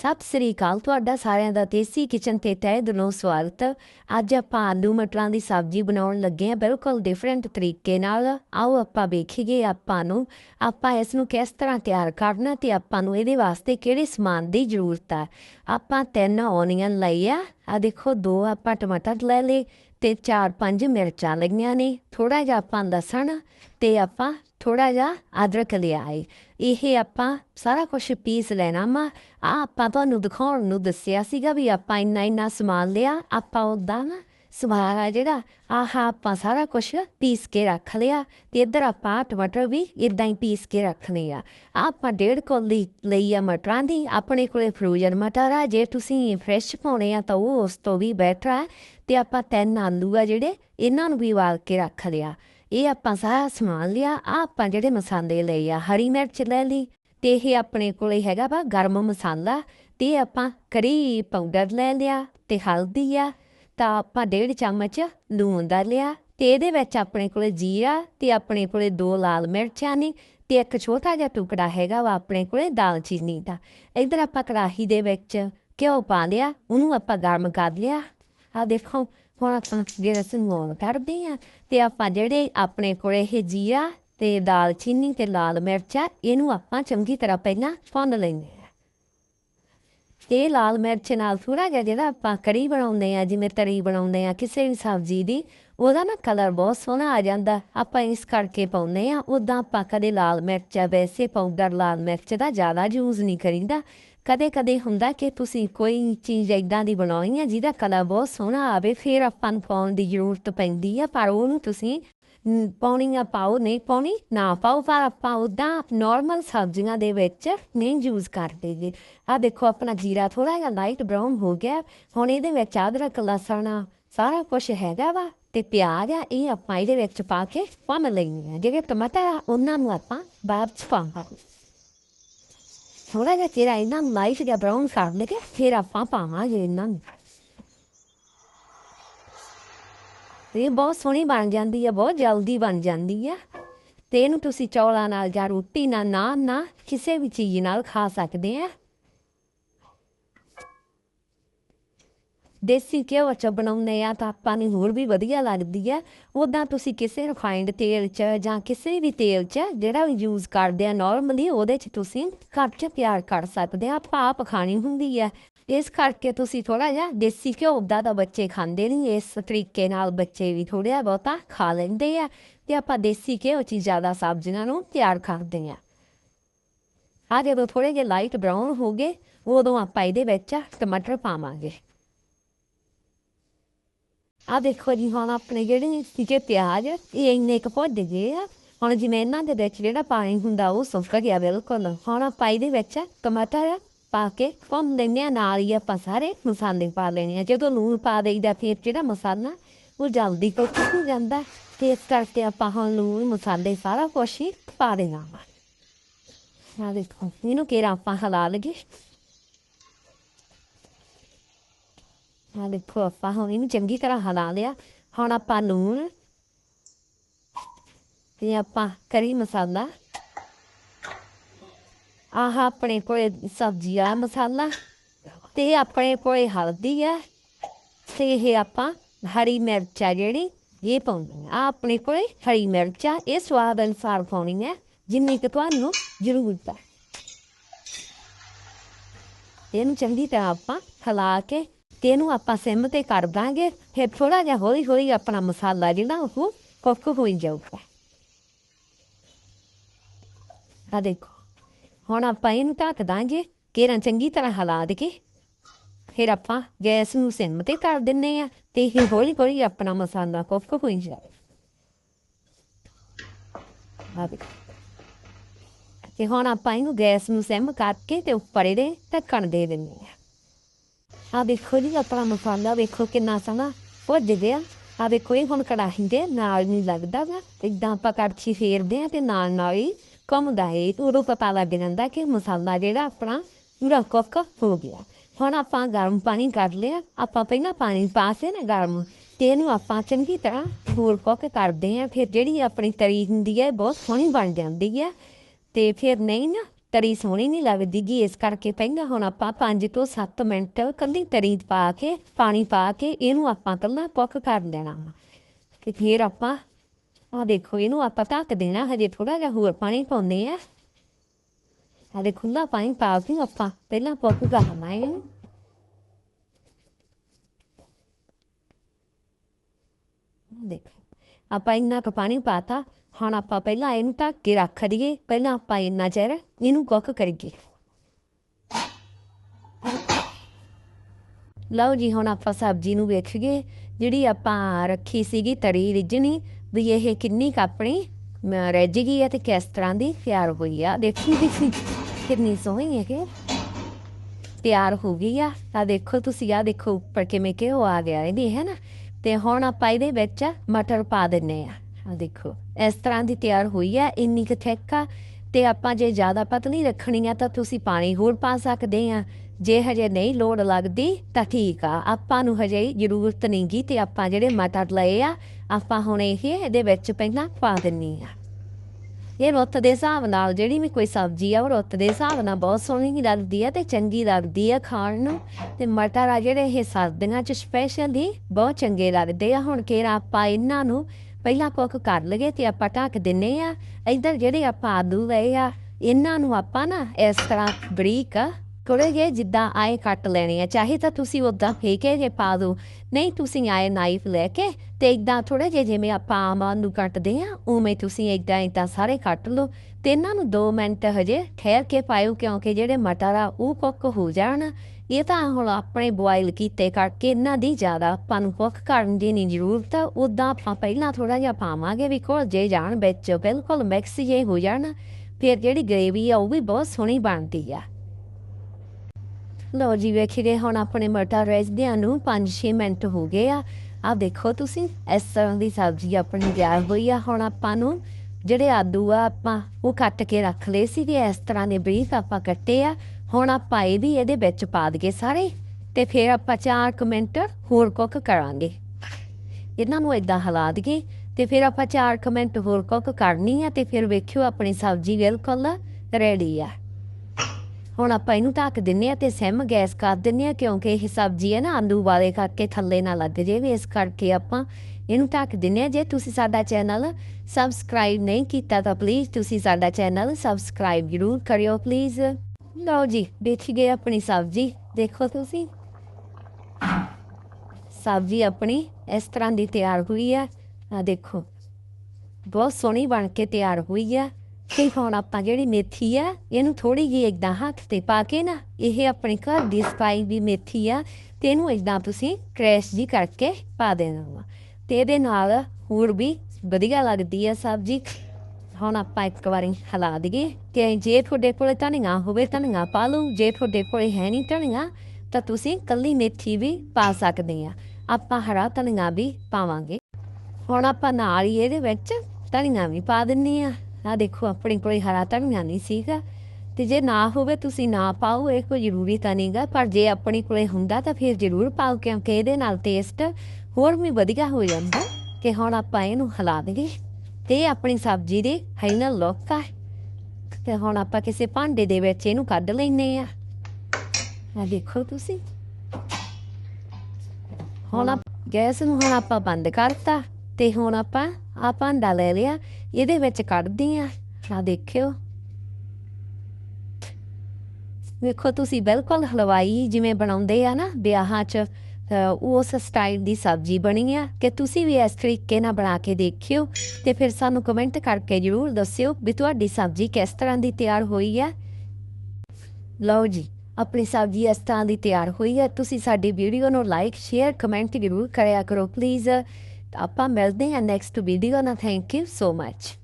ਸਤਿ ਸ੍ਰੀ ਅਕਾਲ, ਤੁਹਾਡਾ ਸਾਰਿਆਂ ਦਾ ਦੇਸੀ ਕਿਚਨ ਤੇ ਤਹਿ ਦਿਲੋਂ ਸਵਾਗਤ। ਅੱਜ ਆਪਾਂ ਆਲੂ ਮਟਰਾਂ ਦੀ ਸਬਜ਼ੀ ਬਣਾਉਣ ਲੱਗੇ ਹਾਂ, ਬਿਲਕੁਲ ਡਿਫਰੈਂਟ ਤਰੀਕੇ ਨਾਲ। ਆਓ ਆਪਾਂ ਵੇਖੀਏ ਆਪਾਂ ਨੂੰ, ਆਪਾਂ ਇਸ ਨੂੰ ਕਿਸ ਤਰ੍ਹਾਂ ਤਿਆਰ ਕਰਨਾ ਤੇ ਆਪਾਂ ਨੂੰ ਇਹਦੇ ਵਾਸਤੇ ਕਿਹੜੇ ਸਮਾਨ ਦੀ ਜ਼ਰੂਰਤ ਆ। ਆਪਾਂ ਤਿੰਨ ਓਨੀਅਨ ਲਏ ਆ ਆ ਦੇਖੋ ਦੋ ਆਪਾਂ ਟਮਾਟਰ ਲੈ ਲਏ ਤੇ ਚਾਰ ਪੰਜ ਮਿਰਚਾਂ ਲੱਗੀਆਂ ਨੇ ਥੋੜਾ ਜਿਹਾ ਆਪਾਂ ਲਸਣ ਤੇ ਆਪਾਂ ਥੋੜਾ ਜਿਹਾ ਅਦਰਕ ਲਿਆ ਏ ਇਹ ਆਪਾਂ ਸਾਰਾ ਕੁਝ ਪੀਸ ਲੈਣਾ ਮਾ ਆ ਆਪਾਂ ਤੁਹਾਨੂੰ ਦਿਖਾਉਣ ਨੂੰ ਦੱਸਿਆ ਸੀਗਾ ਵੀ ਆਪਾਂ ਇੰਨਾ ਇੰਨਾ ਸਮਾਨ ਲਿਆ, ਆਪਾਂ ਉਦਾਂ ਨਾ ਸਮਾਨ ਆ ਜਿਹੜਾ ਆਹ ਆਪਾਂ ਸਾਰਾ ਕੁਝ ਪੀਸ ਕੇ ਰੱਖ ਲਿਆ ਤੇ ਇੱਧਰ ਆਪਾਂ ਟਮਾਟਰ ਵੀ ਇਦਾਂ ਹੀ ਪੀਸ ਕੇ ਰੱਖਣੇ ਆ। ਆਪਾਂ ਡੇਢ ਕੋਲੀ ਲਈ ਆ ਮਟਰਾਂ ਦੀ। ਆਪਣੇ ਕੋਲੇ ਫਰੂਜਨ ਮਟਰ ਆ, ਜੇ ਤੁਸੀਂ ਫਰੈਸ਼ ਪਾਉਣੇ ਆ ਤਾਂ ਉਹ ਉਸ ਤੋਂ ਵੀ ਬੈਟਰ ਆ। ਤੇ ਆਪਾਂ ਤਿੰਨ ਆਲੂ ਆ ਜਿਹੜੇ, ਇਹਨਾਂ ਨੂੰ ਵੀ ਵਾਲ ਕੇ ਰੱਖ ਲਿਆ। ਇਹ ਆਪਾਂ ਸਾਰਾ ਸਮਾਨ ਲਿਆ। ਆ ਆਪਾਂ ਜਿਹੜੇ ਮਸਾਲੇ ਲਏ ਆ, ਹਰੀ ਮਿਰਚ ਲੈ ਲਈ ਤੇ ਇਹ ਆਪਣੇ ਕੋਲੇ ਹੈਗਾ ਵਾ ਗਰਮ ਮਸਾਲਾ ਤੇ ਆਪਾਂ ਕਰੀ ਪਾਊਡਰ ਲੈ ਲਿਆ ਤੇ ਹਲਦੀ ਆ। ਤਾਂ ਆਪਾਂ ਡੇਢ ਚਮਚ ਲੂਣ ਦਾ ਲਿਆ ਤੇ ਇਹਦੇ ਵਿੱਚ ਆਪਣੇ ਕੋਲੇ ਜੀਰਾ ਤੇ ਆਪਣੇ ਕੋਲੇ ਦੋ ਲਾਲ ਮਿਰਚਾਂ ਨੇ ਤੇ ਇੱਕ ਛੋਟਾ ਜਿਹਾ ਟੁਕੜਾ ਹੈਗਾ ਵਾ ਆਪਣੇ ਕੋਲੇ ਦਾਲਚੀਨੀ ਦਾ। ਇਧਰ ਆਪਾਂ ਕੜਾਹੀ ਦੇ ਵਿੱਚ ਘਿਓ ਪਾ ਲਿਆ, ਉਹਨੂੰ ਆਪਾਂ ਗਰਮ ਕਰ ਲਿਆ। ਆ ਦੇਖੋ, ਹੁਣ ਆਪਾਂ ਜਿਹੜਾ ਸੰਗੋਲ ਕਰਦੇ ਆ ਤੇ ਆਪਾਂ ਜਿਹੜੇ ਆਪਣੇ ਕੋਲੇ ਇਹ ਜੀਰਾ ਤੇ ਦਾਲਚੀਨੀ ਤੇ ਲਾਲ ਮਿਰਚਾਂ, ਇਹਨੂੰ ਆਪਾਂ ਚੰਗੀ ਤਰ੍ਹਾਂ ਪਹਿਲਾਂ ਭੁੰਨ ਲੈਂਦੇ ਇਹ ਲਾਲ ਮਿਰਚ ਨਾਲ ਥੋੜਾ ਜਿਹਾ ਜਿਹੜਾ ਆਪਾਂ ਕੜੀ ਬਣਾਉਂਦੇ ਆ ਜਿਵੇਂ ਤਰੀ ਬਣਾਉਂਦੇ ਆ ਕਿਸੇ ਵੀ ਸਬਜ਼ੀ ਦੀ, ਉਹਦਾ ਨਾ ਕਲਰ ਬਹੁਤ ਸੋਹਣਾ ਆ ਜਾਂਦਾ। ਆਪਾਂ ਇਸ ਕਰਕੇ ਪਾਉਂਦੇ ਆ ਉਦਾਂ ਆਪਾਂ ਕਦੇ ਲਾਲ ਮਿਰਚ ਵੈਸੇ ਪਾਊਡਰ ਲਾਲ ਮਿਰਚ ਦਾ ਜ਼ਿਆਦਾ ਯੂਜ਼ ਨਹੀਂ ਕਰੀਦਾ। ਕਦੇ ਕਦੇ ਹੁੰਦਾ ਕਿ ਤੁਸੀਂ ਕੋਈ ਚੀਜ਼ ਇਦਾਂ ਦੀ ਬਣਾਉਣੀ ਹੈ ਜਿਹਦਾ ਕਲਰ ਬਹੁਤ ਸੋਹਣਾ ਆਵੇ, ਫਿਰ ਆਪਾਂ ਨੂੰ ਪਾਉਣ ਦੀ ਜ਼ਰੂਰਤ ਪੈਂਦੀ ਆ, ਪਰ ਉਹਨੂੰ ਤੁਸੀਂ ਨ, ਪਾਉਣੀ ਆ ਪਾਓ ਨਹੀਂ ਪਾਉਣੀ ਨਾ ਪਾਓ ਪਰ ਆਪਾਂ ਉਦਾਂ ਨਾਰਮਲ ਸਬਜ਼ੀਆਂ ਦੇ ਵਿੱਚ ਨਹੀਂ ਯੂਜ਼ ਕਰਦੇ ਜੀ ਆ ਦੇਖੋ ਆਪਣਾ ਜੀਰਾ ਥੋੜਾ ਜਿਹਾ ਲਾਈਟ ਬਰਾਊਨ ਹੋ ਗਿਆ। ਹੁਣ ਇਹਦੇ ਵਿੱਚ ਅਦਰਕ ਲਸਣ ਸਾਰਾ ਕੁਝ ਹੈਗਾ ਵਾ ਤੇ ਪਿਆਜ਼ ਆ ਇਹ ਆਪਾਂ ਇਹਦੇ ਵਿੱਚ ਪਾ ਕੇ ਭੰਨ ਲੈਣੀ ਆ ਜਿਹੜੇ ਟਮਾਟਰ ਆ ਉਹਨਾਂ ਨੂੰ ਆਪਾਂ ਬਾਅਦ ਚ ਪਾਵਾਂਗੇ। ਥੋੜਾ ਜਿਹਾ ਤੇਰਾ ਇਹਨਾਂ ਨੂੰ ਲਾਈਟ ਜਿਹਾ ਬਰਾਊਨ ਕਰ ਲੈ ਕੇ ਫਿਰ ਆਪਾਂ ਪਾਵਾਂਗੇ ਇਹਨਾਂ ਨੂੰ। ਤੇ ਇਹ ਬਹੁਤ ਸੋਹਣੀ ਬਣ ਜਾਂਦੀ ਹੈ ਬਹੁਤ ਜਲਦੀ ਬਣ ਜਾਂਦੀ ਹੈ ਤੇ ਇਹਨੂੰ ਤੁਸੀਂ ਚੌਲਾਂ ਨਾਲ ਜਾਂ ਰੋਟੀ ਨਾਲ ਨਾਨ ਨਾਲ ਕਿਸੇ ਵੀ ਚੀਜ਼ ਨਾਲ ਖਾ ਸਕਦੇ ਆ। ਦੇਸੀ ਘਿਓ ਚ ਬਣਾਉਂਦੇ ਆ ਤਾਂ ਆਪਾਂ ਨੂੰ ਹੋਰ ਵੀ ਵਧੀਆ ਲੱਗਦੀ ਆ। ਉਦਾਂ ਤੁਸੀਂ ਕਿਸੇ ਰਿਫਾਈਂਡ ਤੇਲ ਚ ਜਾਂ ਕਿਸੇ ਵੀ ਤੇਲ ਚ ਜਿਹੜਾ ਵੀ ਯੂਜ਼ ਕਰਦੇ ਆ ਨਾਰਮਲੀ ਉਹਦੇ ਚ ਤੁਸੀਂ ਘਰ ਚ ਪਿਆਰ ਕਰ ਸਕਦੇ ਆ। ਆਪਾਂ ਆਪ ਖਾਣੀ ਹੁੰਦੀ ਆ। ਇਸ ਕਰਕੇ ਤੁਸੀਂ ਥੋੜਾ ਜਿਹਾ ਦੇਸੀ ਘਿਓ ਦਾ ਤਾਂ ਬੱਚੇ ਖਾਂਦੇ ਨਹੀਂ, ਇਸ ਤਰੀਕੇ ਨਾਲ ਬੱਚੇ ਵੀ ਥੋੜ੍ਹਾ ਬਹੁਤਾ ਖਾ ਲੈਂਦੇ ਆ ਤੇ ਆਪਾਂ ਦੇਸੀ ਘਿਓ ਚ ਹੀ ਜ਼ਿਆਦਾ ਸਬਜ਼ੀਆਂ ਨੂੰ ਤਿਆਰ ਕਰਦੇ ਆ। ਆ ਜਦੋਂ ਥੋੜੇ ਜਿਹੇ ਲਾਈਟ ਬਰਾਊਨ ਹੋ ਗਏ, ਉਦੋਂ ਆਪਾਂ ਇਹਦੇ ਵਿੱਚ ਟਮਾਟਰ ਪਾਵਾਂਗੇ। ਆ ਦੇਖੋ ਜੀ, ਹੁਣ ਆਪਣੇ ਜਿਹੜੇ ਸੀਗੇ ਪਿਆਜ਼, ਇਹ ਇੰਨੇ ਕੁ ਭੁੱਜ ਗਏ ਆ। ਹੁਣ ਜਿਵੇਂ ਇਹਨਾਂ ਦੇ ਵਿੱਚ ਜਿਹੜਾ ਪਾਣੀ ਹੁੰਦਾ, ਉਹ ਸੁੱਕ ਗਿਆ ਬਿਲਕੁਲ। ਹੁਣ ਆਪਾਂ ਇਹਦੇ ਵਿੱਚ ਟਮਾਟਰ ਪਾ ਕੇ ਭੁੰਨ ਲੈਂਦੇ ਆ, ਨਾਲ ਹੀ ਆਪਾਂ ਸਾਰੇ ਮਸਾਲੇ ਪਾ ਲੈਣੇ ਆ। ਜਦੋਂ ਲੂਣ ਪਾ ਦੇਈਦਾ, ਫਿਰ ਜਿਹੜਾ ਮਸਾਲਾ ਉਹ ਜਲਦੀ ਕੁੱਕ ਹੋ। ਜਾਂਦਾ ਤੇ ਇਸ ਕਰਕੇ ਆਪਾਂ ਹੁਣ ਲੂਣ, ਮਸਾਲੇ ਸਾਰਾ ਕੁਛ ਹੀ ਪਾ ਦੇਣਾ ਵਾ। ਆ ਦੇਖੋ, ਇਹਨੂੰ ਕਿਹੜਾ ਆਪਾਂ ਹਲਾ ਲਗੇ ਆ ਦੇਖੋ, ਆਪਾਂ ਹੁਣ ਇਹਨੂੰ ਚੰਗੀ ਤਰ੍ਹਾਂ ਹਿਲਾ ਲਿਆ। ਹੁਣ ਆਪਾਂ ਲੂਣ ਤੇ ਆਪਾਂ ਕਰੀ ਮਸਾਲਾ ਆਹ ਆਪਣੇ ਕੋਲੇ ਸਬਜ਼ੀ ਆ ਮਸਾਲਾ ਤੇ ਆਪਣੇ ਕੋਲੇ ਹਲਦੀ ਆ ਤੇ ਇਹ ਆਪਾਂ ਹਰੀ ਮਿਰਚ ਆ ਜਿਹੜੀ ਇਹ ਪਾਉਣੀ ਆ। ਆਪਣੇ ਕੋਲੇ ਹਰੀ ਮਿਰਚ ਆ ਇਹ ਸਵਾਦ ਅਨੁਸਾਰ ਪਾਉਣੀ ਹੈ ਜਿੰਨੀ ਕਿ ਤੁਹਾਨੂੰ ਜ਼ਰੂਰਤ ਹੈ ਇਹਨੂੰ ਚੰਗੀ ਤਰ੍ਹਾਂ ਆਪਾਂ ਹਿਲਾ ਕੇ ਤੇ ਇਹਨੂੰ ਆਪਾਂ ਸਿਮ ਤੇ ਕਰ ਦਾਂਗੇ, ਫਿਰ ਥੋੜਾ ਜਿਹਾ ਹੌਲੀ ਹੌਲੀ ਆਪਣਾ ਮਸਾਲਾ ਜਿਹੜਾ ਉਹ ਕੁੱਕ ਹੋਈ ਜਾਊਗਾ। ਆ ਦੇਖੋ। ਹੁਣ ਆਪਾਂ ਇਹਨੂੰ ਢੱਕ ਦਾਂਗੇ। ਕਿਰਾਂ ਚੰਗੀ ਤਰ੍ਹਾਂ ਹਿਲਾ ਦੇ ਕੇ। ਫਿਰ ਆਪਾਂ ਗੈਸ ਨੂੰ ਸਿਮ ਤੇ ਕਰ ਦਿੰਨੇ ਆ ਤੇ ਇਹ ਹੌਲੀ ਹੌਲੀ ਆਪਣਾ ਮਸਾਲਾ ਕੁੱਕ ਹੋਈ ਜਾਵੇ। ਆ ਤੇ ਹੁਣ ਆਪਾਂ ਇਹਨੂੰ ਗੈਸ ਨੂੰ ਸਿਮ ਕਰਕੇ ਤੇ ਉੱਪਰ ਇਹਦੇ ਢੱਕਣ ਦੇ ਦਿੰਨੇ ਆ। ਆ ਵੇਖੋ ਜੀ, ਆਪਣਾ ਮਸਾਲਾ ਵੇਖੋ ਕਿੰਨਾ ਸੋਹਣਾ ਭੁੱਜ ਗਿਆ। ਆ ਵੇਖੋ ਇਹ ਹੁਣ ਕੜਾਹੀ ਦੇ ਨਾਲ ਨਹੀਂ ਲੱਗਦਾ ਵਾ ਇਦਾਂ ਆਪਾਂ ਕੜਛੀ ਫੇਰਦੇ ਆ ਤੇ ਨਾਲ ਨਾਲ ਹੀ ਘੁੰਮਦਾ ਹੈ ਉਦੋਂ ਪਤਾ ਲੱਗ ਜਾਂਦਾ ਕਿ ਮਸਾਲਾ ਜਿਹੜਾ ਆਪਣਾ ਪੂਰਾ ਕੁੱਕ ਹੋ ਗਿਆ ਹੁਣ ਆਪਾਂ ਗਰਮ ਪਾਣੀ ਕਰ ਲਿਆ, ਆਪਾਂ ਪਹਿਲਾਂ ਪਾਣੀ ਪਾਸੇ ਨਾ ਗਰਮ, ਤੇ ਇਹਨੂੰ ਆਪਾਂ ਚੰਗੀ ਤਰ੍ਹਾਂ ਹੋਰ ਕੁੱਕ ਕਰਦੇ ਆ ਫਿਰ ਜਿਹੜੀ ਆਪਣੀ ਤਰੀ ਹੁੰਦੀ ਹੈ, ਬਹੁਤ ਸੋਹਣੀ ਬਣ ਜਾਂਦੀ ਹੈ ਤੇ ਫਿਰ ਨਹੀਂ ਨਾ, ਤਰੀ ਸੋਹਣੀ ਨਹੀਂ ਲੱਗਦੀ ਗੀ, ਇਸ ਕਰਕੇ ਪਹਿਲਾਂ ਹੁਣ ਆਪਾਂ 5 ਤੋਂ 7 ਮਿੰਟ ਕੱਲੀ ਤਰੀ ਪਾ ਕੇ, ਪਾਣੀ ਪਾ ਕੇ, ਇਹਨੂੰ ਆਪਾਂ ਕੱਲਾ ਕੁੱਕ ਕਰ ਦੇਣਾ ਵਾ। ਤੇ ਫਿਰ ਆਪਾਂ ਆ ਦੇਖੋ, ਇਹਨੂੰ ਆਪਾਂ ਢੱਕ ਦੇਣਾ, ਹਜੇ ਥੋੜਾ ਜਿਹਾ ਹੋਰ ਪਾਣੀ ਪਾਉਂਦੇ ਆ। ਆ ਦੇ ਖੁੱਲਾ ਪਾਣੀ ਪਾ ਕੇ ਆਪਾਂ ਪਹਿਲਾਂ ਪੁੱਕ ਕਰਨਾ ਇਹਨੂੰ। ਦੇਖੋ, ਆਪਾਂ ਇੰਨਾ ਕੁ ਪਾਣੀ ਪਾਤਾ, ਹੁਣ ਆਪਾਂ ਪਹਿਲਾਂ ਇਹਨੂੰ ਢੱਕ ਕੇ ਰੱਖ ਦਈਏ। ਪਹਿਲਾਂ ਆਪਾਂ ਇੰਨਾ ਚਿਰ ਇਹਨੂੰ ਕੁੱਕ ਕਰੀਏ। ਲਓ ਜੀ, ਹੁਣ ਆਪਾਂ ਸਬਜ਼ੀ ਨੂੰ ਵੇਖੀਏ ਜਿਹੜੀ ਆਪਾਂ ਰੱਖੀ ਸੀਗੀ ਤਰੀ ਰਿੱਝਣੀ ਵੀ ਇਹ ਕਿੰਨੀ ਕੁ ਆਪਣੀ ਮ, ਗਈ ਹੈ ਤੇ ਕਿਸ ਤਰ੍ਹਾਂ ਦੀ ਤਿਆਰ ਹੋਈ ਆ। ਦੇਖੀ ਦੇਖੀ ਕਿੰਨੀ ਸੋਹਣੀ ਹੈ ਕਿ ਤਿਆਰ ਹੋ ਗਈ ਆ। ਤਾਂ ਦੇਖੋ ਤੁਸੀਂ ਆ ਦੇਖੋ ਉੱਪਰ ਕਿਵੇਂ ਕਿ ਉਹ ਆ ਗਿਆ ਇਹਦੀ ਹੈ ਨਾ? ਤੇ ਹੁਣ ਆਪਾਂ ਇਹਦੇ ਵਿੱਚ ਮਟਰ ਪਾ ਦਿੰਨੇ ਆ। ਆ ਦੇਖੋ ਇਸ ਤਰ੍ਹਾਂ ਦੀ ਤਿਆਰ ਹੋਈ ਆ ਇੰਨੀ ਕੁ thick ਆ। ਤੇ ਆਪਾਂ ਜੇ ਜ਼ਿਆਦਾ ਪਤਲੀ ਰੱਖਣੀ ਆ ਤਾਂ ਤੁਸੀਂ ਪਾਣੀ ਹੋਰ ਪਾ ਸਕਦੇ ਆ। ਜੇ ਹਜੇ ਨਹੀਂ ਲੋੜ ਲੱਗਦੀ ਤਾਂ ਠੀਕ ਆ। ਆਪਾਂ ਨੂੰ ਹਜੇ ਜ਼ਰੂਰਤ ਨਹੀਂ ਗੀ ਤੇ ਆਪਾਂ ਜਿਹੜੇ ਮਟਰ ਲਏ ਆ ਆਪਾਂ ਹੁਣ ਇਹ ਇਹਦੇ ਵਿੱਚ ਪਹਿਲਾਂ ਪਾ ਦਿੰਨੀ ਆ। ਇਹ ਰੁੱਤ ਦੇ ਹਿਸਾਬ ਨਾਲ ਜਿਹੜੀ ਵੀ ਕੋਈ ਸਬਜ਼ੀ ਆ, ਉਹ ਰੁੱਤ ਦੇ ਹਿਸਾਬ ਨਾਲ ਬਹੁਤ ਸੋਹਣੀ ਲੱਗਦੀ ਆ ਤੇ ਚੰਗੀ ਲੱਗਦੀ ਆ ਖਾਣ ਨੂੰ। ਤੇ ਮਟਰ ਆ ਜਿਹੜੇ ਇਹ ਸਰਦੀਆਂ ਚ ਸਪੈਸ਼ਲੀ ਬਹੁਤ ਚੰਗੇ ਲੱਗਦੇ ਆ। ਹੁਣ ਕਿਹੜਾ ਆਪਾਂ ਇਹਨਾਂ ਨੂੰ ਪਹਿਲਾਂ ਕੁੱਕ ਕਰ ਲਗੇ ਤੇ ਆਪਾਂ ਢੱਕ ਦਿੰਨੇ ਆ। ਇਧਰ ਜਿਹੜੇ ਆਪਾਂ ਆਲੂ ਲਏ ਆ, ਇਹਨਾਂ ਨੂੰ ਆਪਾਂ ਨਾ ਇਸ ਤਰ੍ਹਾਂ ਬਰੀਕ ਕਰੇਗੇ ਜਿੱਦਾਂ ਆਏ ਕੱਟ ਲੈਣੇ ਆ। ਚਾਹੇ ਤਾਂ ਤੁਸੀਂ ਉਦਾਂ ਫੇਕੇ ਜੇ ਪਾ ਦੋ। ਨਹੀਂ, ਤੁਸੀਂ ਆਏ ਨਾਈਫ ਲੈ ਕੇ ਤੇ ਇਦਾਂ ਥੋੜੇ ਜਿਹੇ ਜਿਵੇਂ ਆਪਾਂ ਆਮ ਨੂੰ ਕੱਟਦੇ ਆ ਉਵੇਂ ਤੁਸੀਂ ਇਦਾਂ ਇਦਾਂ ਸਾਰੇ ਕੱਟ ਲਓ ਤੇ ਇਹਨਾਂ ਨੂੰ 2 ਮਿੰਟ ਹਜੇ ਠਹਿਰ ਕੇ ਪਾਇਓ ਕਿਉਂਕਿ ਜਿਹੜੇ ਮਟਰ ਆ ਉਹ ਕੁੱਕ ਹੋ ਜਾਣ। ਇਹ ਤਾਂ ਹੁਣ ਆਪਣੇ ਬੋਇਲ ਕੀਤੇ ਕਰਕੇ ਇਹਨਾਂ ਦੀ ਜ਼ਿਆਦਾ ਆਪਾਂ ਨੂੰ ਕੁੱਕ ਕਰਨ ਦੀ ਨਹੀਂ ਜ਼ਰੂਰਤ। ਉਦਾਂ ਆਪਾਂ ਪਹਿਲਾਂ ਥੋੜਾ ਜਿਹਾ ਪਾਵਾਂਗੇ ਵੀ ਕੋਲ ਜੇ ਜਾਣ ਵਿੱਚ, ਬਿਲਕੁਲ ਮਿਕਸ ਜੇ ਹੋ ਜਾਣ, ਫਿਰ ਜਿਹੜੀ ਗ੍ਰੇਵੀ ਆ ਉਹ ਵੀ ਬਹੁਤ ਸੋਹਣੀ ਬਣਦੀ ਆ। ਲਓ ਜੀ, ਵੇਖੀਏ ਹੁਣ ਆਪਣੇ ਮਟਰ ਰੈਸਦਿਆਂ ਨੂੰ 5-6 ਮਿੰਟ ਹੋ ਗਏ ਆ। ਆਹ ਦੇਖੋ ਤੁਸੀਂ, ਇਸ ਤਰ੍ਹਾਂ ਦੀ ਸਬਜ਼ੀ ਆਪਣੀ ਤਿਆਰ ਹੋਈ ਆ, ਹੁਣ ਆਪਾਂ ਨੂੰ ਜਿਹੜੇ ਆਦੂ ਆ ਆਪਾਂ ਉਹ ਕੱਟ ਕੇ ਰੱਖ ਲਏ ਸੀਗੇ, ਇਸ ਤਰ੍ਹਾਂ ਦੇ ਬਰੀਕ ਆਪਾਂ ਕੱਟੇ ਆ। ਹੁਣ ਆਪਾਂ ਇਹ ਵੀ ਇਹਦੇ ਵਿੱਚ ਪਾ ਦਈਏ ਸਾਰੇ ਤੇ ਫਿਰ ਆਪਾਂ 4 ਮਿੰਟ ਹੋਰ ਕੁੱਕ ਕਰਾਂਗੇ। ਇਹਨਾਂ ਨੂੰ ਇਦਾਂ ਹਿਲਾ ਦਈਏ ਤੇ ਫਿਰ ਆਪਾਂ 4 ਮਿੰਟ ਹੋਰ ਕੁੱਕ ਕਰਨੀ ਆ ਤੇ ਫਿਰ ਵੇਖਿਓ ਆਪਣੀ ਸਬਜ਼ੀ ਬਿਲਕੁਲ ਰੈਡੀ ਆ। ਹੁਣ ਆਪਾਂ ਇਹਨੂੰ ਢੱਕ ਦਿੰਨੇ ਆ ਤੇ ਸਿਮ ਗੈਸ ਕਰ ਦਿੰਨੇ ਆ, ਕਿਉਂਕਿ ਇਹ ਸਬਜ਼ੀ ਹੈ ਨਾ ਆਲੂ ਵਾਲੇ ਕਰਕੇ ਥੱਲੇ ਨਾ ਲੱਗ ਜੇ ਵੀ ਇਸ ਕਰਕੇ ਆਪਾਂ ਇਹਨੂੰ ਢੱਕ ਦਿੰਨੇ ਆ। ਜੇ ਤੁਸੀਂ ਸਾਡਾ ਚੈਨਲ ਸਬਸਕ੍ਰਾਈਬ ਨਹੀਂ ਕੀਤਾ ਤਾਂ ਪਲੀਜ਼ ਤੁਸੀਂ ਸਾਡਾ ਚੈਨਲ ਸਬਸਕ੍ਰਾਈਬ ਜ਼ਰੂਰ ਕਰਿਓ ਪਲੀਜ਼ ਲਓ ਜੀ ਦੇਖ ਗਏ ਆਪਣੀ ਸਬਜ਼ੀ, ਦੇਖੋ ਤੁਸੀਂ। ਸਬਜ਼ੀ ਆਪਣੀ ਇਸ ਤਰ੍ਹਾਂ ਦੀ ਤਿਆਰ ਹੋਈ ਆ। ਆ ਦੇਖੋ, ਬਹੁਤ ਸੋਹਣੀ ਬਣ ਕੇ ਤਿਆਰ ਹੋਈ ਆ। ਤੇ ਹੁਣ ਆਪਾਂ ਜਿਹੜੀ ਮੇਥੀ ਆ, ਇਹਨੂੰ ਥੋੜੀ ਜਿਹੀ ਇਦਾਂ ਹੱਥ ਤੇ ਪਾ ਕੇ ਨਾ, ਇਹ ਆਪਣੇ ਘਰ ਦੀ ਸਪਾਈ ਵੀ ਮੇਥੀ ਆ, ਤੇ ਇਹਨੂੰ ਇਦਾਂ ਤੁਸੀਂ ਕ੍ਰੈਸ਼ ਜੀ ਕਰਕੇ ਪਾ ਦੇਣਾ ਵਾ। ਤੇ ਇਹਦੇ ਨਾਲ ਹੋਰ ਵੀ ਵਧੀਆ ਲੱਗਦੀ ਆ ਸਬਜ਼ੀ। ਹੁਣ ਆਪਾਂ ਇੱਕ ਵਾਰੀ ਹਿਲਾ ਦਈਏ ਕਿ ਜੇ ਤੁਹਾਡੇ ਕੋਲ ਧਨੀਆ ਹੋਵੇ, ਧਨੀਆ ਪਾ ਲਓ। ਜੇ ਤੁਹਾਡੇ ਕੋਲ ਹੈ ਨਹੀਂ ਧਨੀਆ, ਤਾਂ ਤੁਸੀਂ ਕੱਲੀ ਮੇਥੀ ਵੀ ਪਾ ਸਕਦੇ ਆ। ਆਪਾਂ ਹਰਾ ਧਨੀਆ ਵੀ ਪਾਵਾਂਗੇ। ਹੁਣ ਆਪਾਂ ਨਾਲ ਹੀ ਇਹਦੇ ਵਿੱਚ ਧਨੀਆ ਵੀ ਪਾ ਦਿੰਨੀ ਆ। ਆ ਦੇਖੋ, ਆਪਣੇ ਕੋਲ ਹਰਾ ਧਨੀਆ ਨਹੀਂ ਸੀਗਾ। ਤੇ ਜੇ ਨਾ ਹੋਵੇ, ਤੁਸੀਂ ਨਾ ਪਾਓ, ਇਹ ਕੋਈ ਜ਼ਰੂਰੀ ਤਾਂ ਨਹੀਂਗਾ ਪਰ ਜੇ ਆਪਣੇ ਕੋਲੇ ਹੁੰਦਾ ਤਾਂ ਫਿਰ ਜ਼ਰੂਰ ਪਾਓ, ਕਿਉਂਕਿ ਇਹਦੇ ਨਾਲ ਟੇਸਟ ਹੋਰ ਵੀ ਵਧੀਆ ਹੋ ਜਾਂਦਾ ਕਿ ਹੁਣ ਆਪਾਂ ਇਹਨੂੰ ਹਿਲਾ ਦੇਈਏ। ਤੇ ਇਹ ਆਪਣੀ ਸਬਜ਼ੀ ਦੇ ਫਾਈਨਲ ਲੁੱਕ ਆ। ਤੇ ਹੁਣ ਆਪਾਂ ਕਿਸੇ ਭਾਂਡੇ ਦੇ ਵਿੱਚ ਇਹਨੂੰ ਕੱਢ ਲੈਨੇ ਆ। ਆ ਦੇਖੋ ਤੁਸੀਂ। ਹੁਣ ਆਪ ਗੈਸ ਨੂੰ ਹੁਣ ਆਪਾਂ ਬੰਦ ਕਰਤਾ। ਤੇ ਹੁਣ ਆਪਾਂ ਆ ਭਾਂਡਾ ਲੈ ਲਿਆ, ਇਹਦੇ ਵਿੱਚ ਕੱਢਦੇ ਆ। ਆ ਦੇਖਿਓ। ਵੇਖੋ, ਤੁਸੀਂ ਬਿਲਕੁਲ ਹਲਵਾਈ ਜਿਵੇਂ ਬਣਾਉਂਦੇ ਆ ਨਾ, ਵਿਆਹਾਂ 'ਚ ਉਸ ਸਟਾਈਲ ਦੀ ਸਬਜ਼ੀ ਬਣੀ ਆ। ਕਿ ਤੁਸੀਂ ਵੀ ਇਸ ਤਰੀਕੇ ਨਾਲ ਬਣਾ ਕੇ ਦੇਖਿਓ ਤੇ ਫਿਰ ਸਾਨੂੰ ਕਮੈਂਟ ਕਰਕੇ ਜਰੂਰ ਦੱਸਿਓ ਵੀ ਤੁਹਾਡੀ ਸਬਜ਼ੀ ਕਿਸ ਤਰ੍ਹਾਂ ਦੀ ਤਿਆਰ ਹੋਈ ਆ। ਲਓ ਜੀ, ਆਪਣੀ ਸਬਜ਼ੀ ਇਸ ਤਰ੍ਹਾਂ ਦੀ ਤਿਆਰ ਹੋਈ ਹੈ ਤੁਸੀਂ ਸਾਡੀ ਵੀਡੀਓ ਨੂੰ ਲਾਈਕ ਸ਼ੇਅਰ ਕਮੈਂਟ ਜ਼ਰੂਰ ਕਰਿਆ ਕਰੋ please Appa Meldi and next to Bidigona. Thank you so much.